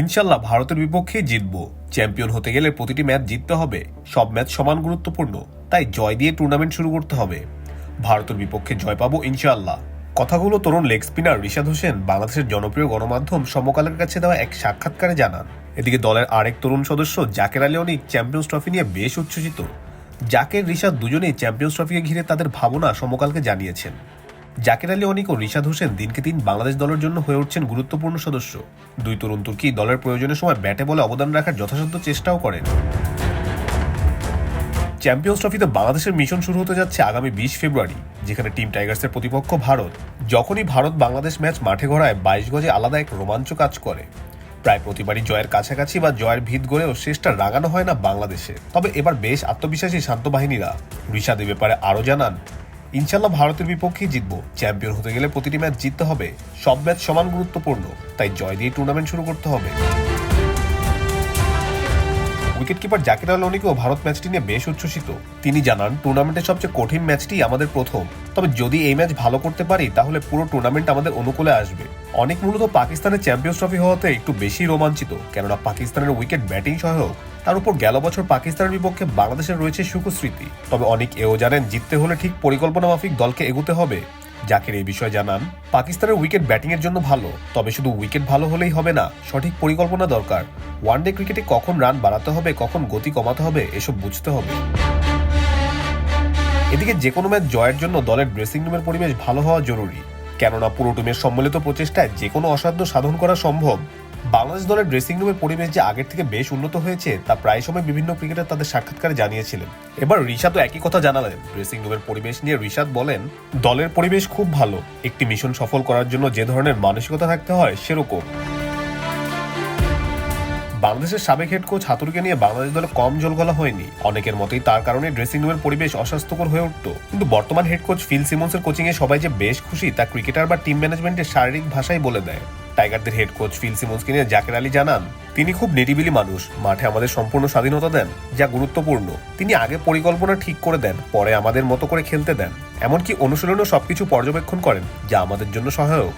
ইনশাল্লাহ ভারতের বিপক্ষে জিতবো। চ্যাম্পিয়ন হতে গেলে প্রতিটি ম্যাচ জিততে হবে। সব ম্যাচ সমান গুরুত্বপূর্ণ। তাই জয় দিয়ে টুর্নামেন্ট শুরু করতে হবে। ভারতের বিপক্ষে জয় পাবো ইনশাল্লাহ। কথাগুলো তরুণ লেগ স্পিনার রিশাদ হোসেন বাংলাদেশের জনপ্রিয় গণমাধ্যম সমকালের কাছে দেওয়া এক সাক্ষাৎকারে জানান। এদিকে দলের আরেক তরুণ সদস্য জাকের আলী অনিক চ্যাম্পিয়ন্স ট্রফি নিয়ে বেশ উচ্ছ্বসিত। জাকের রিশাদ দুজনেই চ্যাম্পিয়ন্স ট্রফিকে ঘিরে তাদের ভাবনা সমকালকে জানিয়েছেন। জাকের আলী অনিক ও রিশাদ হোসেন দিনকে দিন বাংলাদেশ দলের জন্য হয়ে উঠছেন গুরুত্বপূর্ণ সদস্য। দুই তরুণ তুর্কি দলের প্রয়োজনের সময় ব্যাটে বলে অবদান রাখার যথাসাধ্য চেষ্টাও করেন। চ্যাম্পিয়ন্স ট্রফিতে বাংলাদেশের মিশন শুরু হতে যাচ্ছে আগামী বিশ ফেব্রুয়ারি, যেখানে টিম টাইগার্সের প্রতিপক্ষ ভারত। যখনই ভারত বাংলাদেশ ম্যাচ মাঠে গড়ায় বাইশ গজে আলাদা এক রোমাঞ্চ কাজ করে। প্রায় প্রতিবারই জয়ের কাছাকাছি বা জয়ের ভিত গড়েও শেষটা রাগানো হয় না বাংলাদেশে। তবে এবার বেশ আত্মবিশ্বাসী শান্ত বাহিনীরা। ঋষাদ ব্যাপারে আরও জানান ইনশাল্লাহ ভারতের বিপক্ষেই জিতবো। চ্যাম্পিয়ন হতে গেলে প্রতিটি ম্যাচ জিততে হবে। সব ম্যাচ সমান গুরুত্বপূর্ণ, তাই জয় দিয়ে টুর্নামেন্ট শুরু করতে হবে। উইকেটকিপার জাকির আল অনিকেও ভারত ম্যাচটি নিয়ে বেশ উচ্ছ্বসিত। তিনি জানান টুর্নামেন্টের সবচেয়ে কঠিন ম্যাচটি আমাদের প্রথম। তবে যদি এই ম্যাচ ভালো করতে পারি, তাহলে পুরো টুর্নামেন্ট আমাদের অনুকূলে আসবে। অনেক মূলত পাকিস্তানের চ্যাম্পিয়ন্স ট্রফি হওয়াতে একটু বেশি রোমাঞ্চিত, কেননা পাকিস্তানের উইকেট ব্যাটিং সহায়ক তার উপর গেল বছর পাকিস্তানের বিপক্ষে বাংলাদেশের রয়েছে সুখস্মৃতি। তবে অনেক এও জানেন, জিততে হলে ঠিক পরিকল্পনা মাফিক দলকে এগোতে হবে। জাকির এই বিষয়ে জানান, পাকিস্তানের উইকেট ব্যাটিং এর জন্য ভালো, তবে শুধু উইকেট ভালো হলেই হবে না, সঠিক পরিকল্পনা দরকার। ওয়ানডে ক্রিকেটে কখন রান বাড়াতে হবে, কখন গতি কমাতে হবে, এসব বুঝতে হবে। এদিকে যে কোনো ম্যাচ জয়ের জন্য দলের ড্রেসিং রুমের পরিবেশ ভালো হওয়া জরুরি। কেননা পুরো টিমের সম্মিলিত প্রচেষ্টায় যে কোনো অসাধ্য সাধন করা সম্ভব। বাংলাদেশ দলের ড্রেসিং রুমের পরিবেশ যে আগের থেকে বেশ উন্নত হয়েছে, তা প্রায় সময় বিভিন্ন ক্রিকেটার তাদের সাক্ষাৎকারে জানিয়েছিলেন। এবার ঋষাদও একই কথা জানালেন। ড্রেসিং রুমের পরিবেশ নিয়ে ঋষাদ বলেন, দলের পরিবেশ খুব ভালো। একটি মিশন সফল করার জন্য যে ধরনের মানসিকতা থাকতে হয়, সেরকম। বাংলাদেশের সাবেক হেড কোচ হাতুরকে নিয়ে বাংলাদেশ দলে কম জল গলা হয়নি। অনেকের মতেই তার কারণে ড্রেসিং রুমের পরিবেশ অস্বাস্থ্যকর হয়ে উঠত। কিন্তু বর্তমান হেড কোচ ফিল সিমন্সের কোচিংয়ে সবাই যে বেশ খুশি, তা ক্রিকেটার বা টিম ম্যানেজমেন্টের শারীরিক ভাষাই বলে দেয়। টাইগারদের হেড কোচ ফিল সিমন্সকে নিয়ে জাকের আলী জানান, তিনি খুব নিরিবিলি মানুষ। মাঠে আমাদের সম্পূর্ণ স্বাধীনতা দেন, যা গুরুত্বপূর্ণ। তিনি আগে পরিকল্পনা ঠিক করে দেন, পরে আমাদের মতো করে খেলতে দেন। এমনকি অনুশীলনও সবকিছু পর্যবেক্ষণ করেন, যা আমাদের জন্য সহায়ক।